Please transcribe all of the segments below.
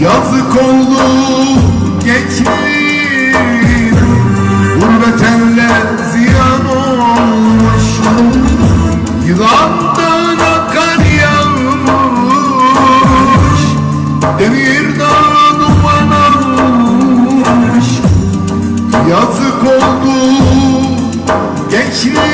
Yazık oldu gençliğim Gurbet elle ziyan olmuş. Yılandan akar yağmış. Demir dağı duman almış Yazık oldu gençliğim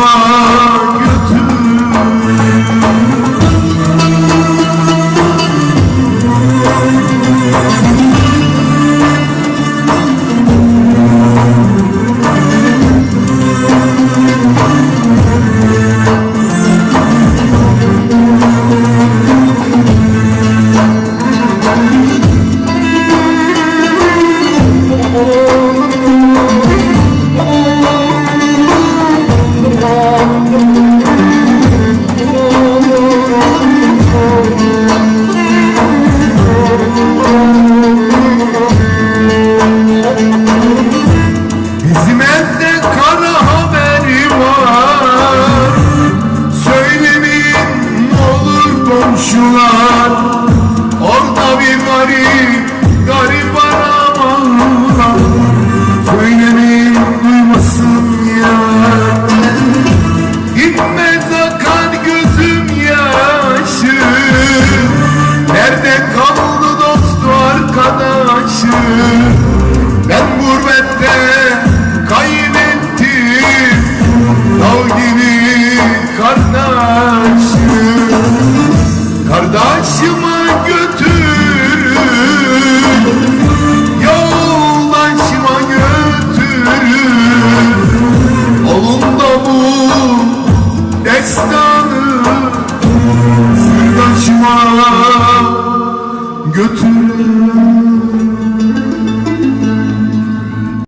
from What you might